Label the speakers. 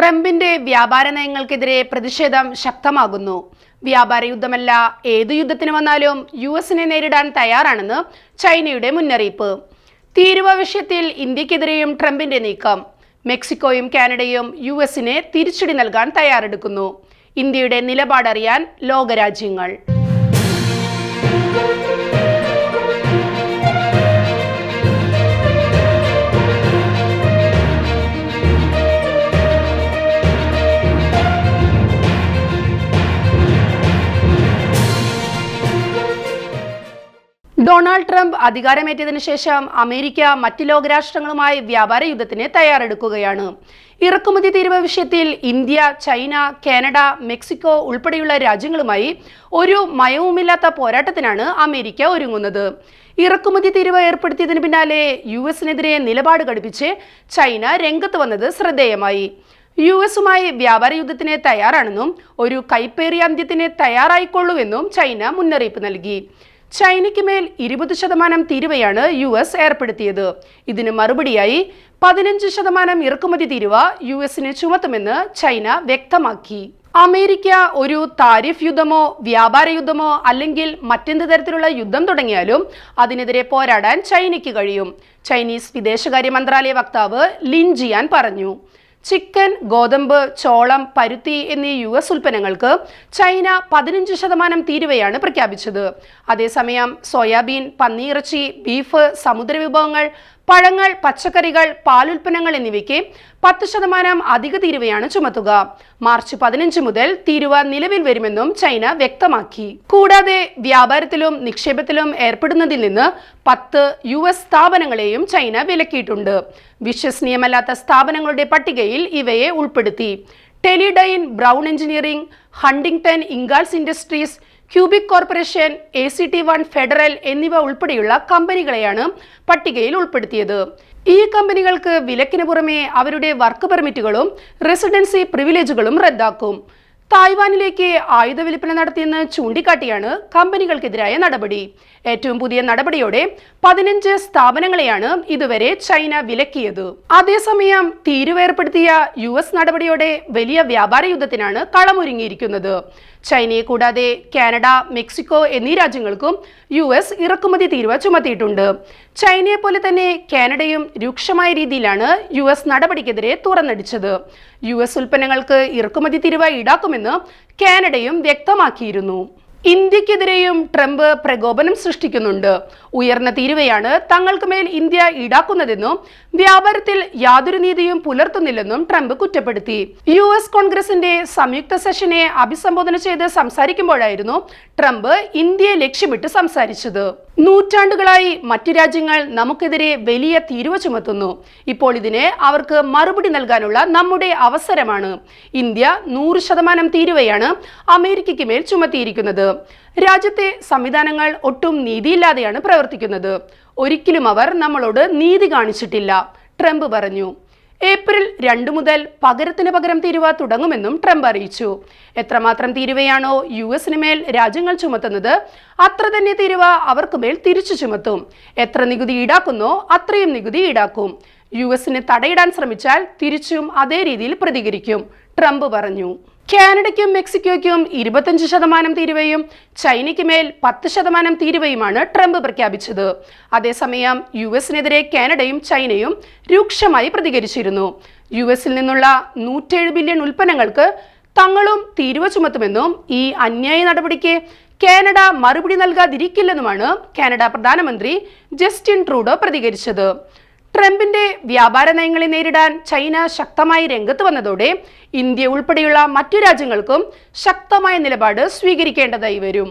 Speaker 1: ട്രംപിന്റെ വ്യാപാര നയങ്ങൾക്കെതിരെ പ്രതിഷേധം ശക്തമാകുന്നു. വ്യാപാര യുദ്ധമല്ല ഏതു യുദ്ധത്തിന് വന്നാലും യു എസിനെ നേരിടാൻ തയ്യാറാണെന്ന് ചൈനയുടെ മുന്നറിയിപ്പ്. തീരുവ വിഷയത്തിൽ ഇന്ത്യക്കെതിരെയും ട്രംപിന്റെ നീക്കം. മെക്സിക്കോയും കാനഡയും യു എസിനെ തിരിച്ചടി നൽകാൻ തയ്യാറെടുക്കുന്നു. ഇന്ത്യയുടെ നിലപാടറിയാൻ ലോകരാജ്യങ്ങൾ. ഡൊണാൾഡ് ട്രംപ് അധികാരമേറ്റതിനു ശേഷം അമേരിക്ക മറ്റ് ലോകരാഷ്ട്രങ്ങളുമായി വ്യാപാര യുദ്ധത്തിന് തയ്യാറെടുക്കുകയാണ്. ഇറക്കുമതി തീരുവ വിഷയത്തിൽ ഇന്ത്യ ചൈന കാനഡ മെക്സിക്കോ ഉൾപ്പെടെയുള്ള രാജ്യങ്ങളുമായി ഒരു മയവുമില്ലാത്ത പോരാട്ടത്തിനാണ് അമേരിക്ക ഒരുങ്ങുന്നത്. ഇറക്കുമതി തീരുവ ഏർപ്പെടുത്തിയതിന് പിന്നാലെ യു എസിനെതിരെ നിലപാട് ഘടിപ്പിച്ച് ചൈന രംഗത്ത് വന്നത് ശ്രദ്ധേയമായി. യു എസുമായി വ്യാപാര യുദ്ധത്തിന് തയ്യാറാണെന്നും ഒരു കൈപ്പേറിയ അന്ത്യത്തിന് തയ്യാറായിക്കൊള്ളുവെന്നും ചൈന മുന്നറിയിപ്പ് നൽകി. ചൈനയ്ക്ക് മേൽ ഇരുപത് ശതമാനം തീരുവയാണ് യു എസ് ഏർപ്പെടുത്തിയത്. ഇതിന് മറുപടിയായി പതിനഞ്ച് ശതമാനം ഇറക്കുമതി തീരുവ യു എസിന് ചുമത്തുമെന്ന് ചൈന വ്യക്തമാക്കി. അമേരിക്ക ഒരു താരിഫ് യുദ്ധമോ വ്യാപാര യുദ്ധമോ അല്ലെങ്കിൽ മറ്റെന്ത് തരത്തിലുള്ള യുദ്ധം തുടങ്ങിയാലും അതിനെതിരെ പോരാടാൻ ചൈനയ്ക്ക് കഴിയും. ചൈനീസ് വിദേശകാര്യ മന്ത്രാലയ വക്താവ് ലിൻ ജിയാൻ പറഞ്ഞു. ചിക്കൻ ഗോതമ്പ് ചോളം പരുത്തി എന്നീ യു എസ് ഉൽപ്പന്നങ്ങൾക്ക് ചൈന പതിനഞ്ച് ശതമാനം തീരുവയാണ് പ്രഖ്യാപിച്ചത്. അതേസമയം സോയാബീൻ പന്നിയിറച്ചി ബീഫ് സമുദ്രവിഭവങ്ങൾ പഴങ്ങൾ പച്ചക്കറികൾ പാലുൽപ്പന്നങ്ങൾ എന്നിവയ്ക്ക് പത്ത് ശതമാനം അധിക തീരുവയാണ് ചുമത്തുക. മാർച്ച് പതിനഞ്ച് മുതൽ തീരുവ നിലവിൽ വരുമെന്നും ചൈന വ്യക്തമാക്കി. കൂടാതെ വ്യാപാരത്തിലും നിക്ഷേപത്തിലും ഏർപ്പെടുന്നതിൽ നിന്ന് പത്ത് യു എസ് സ്ഥാപനങ്ങളെയും ചൈന വിലക്കിയിട്ടുണ്ട്. വിശ്വസനീയമല്ലാത്ത സ്ഥാപനങ്ങളുടെ പട്ടികയിൽ ഇവയെ ഉൾപ്പെടുത്തി. Teledyne Brown engineering Huntington Ingalls industries Cubic corporation A C T one federal എന്നിവ ഉൾപ്പെടെയുള്ള കമ്പനികളെയാണ് പട്ടികയിൽ ഉൾപ്പെടുത്തിയത്. ഈ കമ്പനികൾക്ക് വിലക്കിന് പുറമെ അവരുടെ വർക്ക് പെർമിറ്റുകളും റെസിഡൻസി പ്രിവിലേജുകളും റദ്ദാക്കും. തായ്വാനിലേക്ക് ആയുധ വിൽപ്പന നടത്തിയെന്ന് ചൂണ്ടിക്കാട്ടിയാണ് കമ്പനികൾക്കെതിരായ നടപടി. ഏറ്റവും പുതിയ നടപടിയോടെ പതിനഞ്ച് സ്ഥാപനങ്ങളെയാണ് ഇതുവരെ ചൈന വിലക്കിയത്. അതേസമയം തീരുവേർപ്പെടുത്തിയ യു എസ് നടപടിയോടെ വലിയ വ്യാപാര യുദ്ധത്തിനാണ് കളമൊരുങ്ങിയിരിക്കുന്നത്. ചൈനയെ കൂടാതെ കാനഡ മെക്സിക്കോ എന്നീ രാജ്യങ്ങൾക്കും യു എസ് ഇറക്കുമതി തീരുവ ചുമത്തിയിട്ടുണ്ട്. ചൈനയെ പോലെ തന്നെ കാനഡയും രൂക്ഷമായ രീതിയിലാണ് യു എസ് നടപടിക്കെതിരെ തുറന്നടിച്ചത്. യു എസ് ഉൽപ്പന്നങ്ങൾക്ക് ഇറക്കുമതി തീരുവ ഈടാക്കുമെന്ന് കാനഡയും വ്യക്തമാക്കിയിരുന്നു. ഇന്ത്യക്കെതിരെയും ട്രംപ് പ്രകോപനം സൃഷ്ടിക്കുന്നുണ്ട്. ഉയർന്ന തീരുവയാണ് തങ്ങൾക്ക് മേൽ ഇന്ത്യ ഈടാക്കുന്നതെന്നും വ്യാപാരത്തിൽ യാതൊരു നീതിയും പുലർത്തുന്നില്ലെന്നും ട്രംപ് കുറ്റപ്പെടുത്തി. യു എസ് കോൺഗ്രസിന്റെ സംയുക്ത സെഷനെ അഭിസംബോധന ചെയ്ത് സംസാരിക്കുമ്പോഴായിരുന്നു ട്രംപ് ഇന്ത്യയെ ലക്ഷ്യമിട്ട് സംസാരിച്ചത്. നൂറ്റാണ്ടുകളായി മറ്റു രാജ്യങ്ങൾ നമുക്കെതിരെ വലിയ തീരുവ ചുമത്തുന്നു. ഇപ്പോൾ ഇതിന് അവർക്ക് മറുപടി നൽകാനുള്ള നമ്മുടെ അവസരമാണ്. ഇന്ത്യ നൂറ് ശതമാനം തീരുവയാണ് അമേരിക്കയ്ക്ക് മേൽ ചുമത്തിയിരിക്കുന്നത്. രാജ്യത്തെ സംവിധാനങ്ങൾ ഒട്ടും നീതിയില്ലാതെയാണ് പ്രവർത്തിക്കുന്നത്. ഒരിക്കലും അവർ നമ്മളോട് നീതി കാണിച്ചിട്ടില്ല. ട്രംപ് പറഞ്ഞു ഏപ്രിൽ രണ്ട് മുതൽ പകരത്തിന് പകരം തീരുവ തുടങ്ങുമെന്നും ട്രംപ് അറിയിച്ചു. എത്രമാത്രം തീരുവയാണോ യു എസിന് മേൽ രാജ്യങ്ങൾ ചുമത്തുന്നത് അത്ര തന്നെ തീരുവ അവർക്ക് മേൽ തിരിച്ചു ചുമത്തും. എത്ര നികുതി ഈടാക്കുന്നോ അത്രയും നികുതി ഈടാക്കും. യു എസിന് തടയിടാൻ ശ്രമിച്ചാൽ തിരിച്ചും അതേ രീതിയിൽ പ്രതികരിക്കും. ട്രംപ് പറഞ്ഞു. കാനഡയ്ക്കും മെക്സിക്കോയ്ക്കും ഇരുപത്തഞ്ച് ശതമാനം തീരുവയും ചൈനയ്ക്ക് മേൽ പത്ത് ശതമാനം തീരുവയുമാണ് ട്രംപ് പ്രഖ്യാപിച്ചത്. അതേസമയം യു എസിനെതിരെ കാനഡയും ചൈനയും രൂക്ഷമായി പ്രതികരിച്ചിരുന്നു. യു എസിൽ നിന്നുള്ള നൂറ്റേഴ് ബില്യൺ ഉൽപ്പന്നങ്ങൾക്ക് തങ്ങളും തീരുവ ചുമത്തുമെന്നും ഈ അന്യായ നടപടിക്ക് കാനഡ മറുപടി നൽകാതിരിക്കില്ലെന്നുമാണ് കാനഡ പ്രധാനമന്ത്രി ജസ്റ്റിൻ ട്രൂഡോ പ്രതികരിച്ചത്. ട്രംപിന്റെ വ്യാപാര നയങ്ങളെ നേരിടാൻ ചൈന ശക്തമായി രംഗത്ത് വന്നതോടെ ഇന്ത്യ ഉൾപ്പെടെയുള്ള മറ്റു രാജ്യങ്ങൾക്കും ശക്തമായ നിലപാട് സ്വീകരിക്കേണ്ടതായി വരും.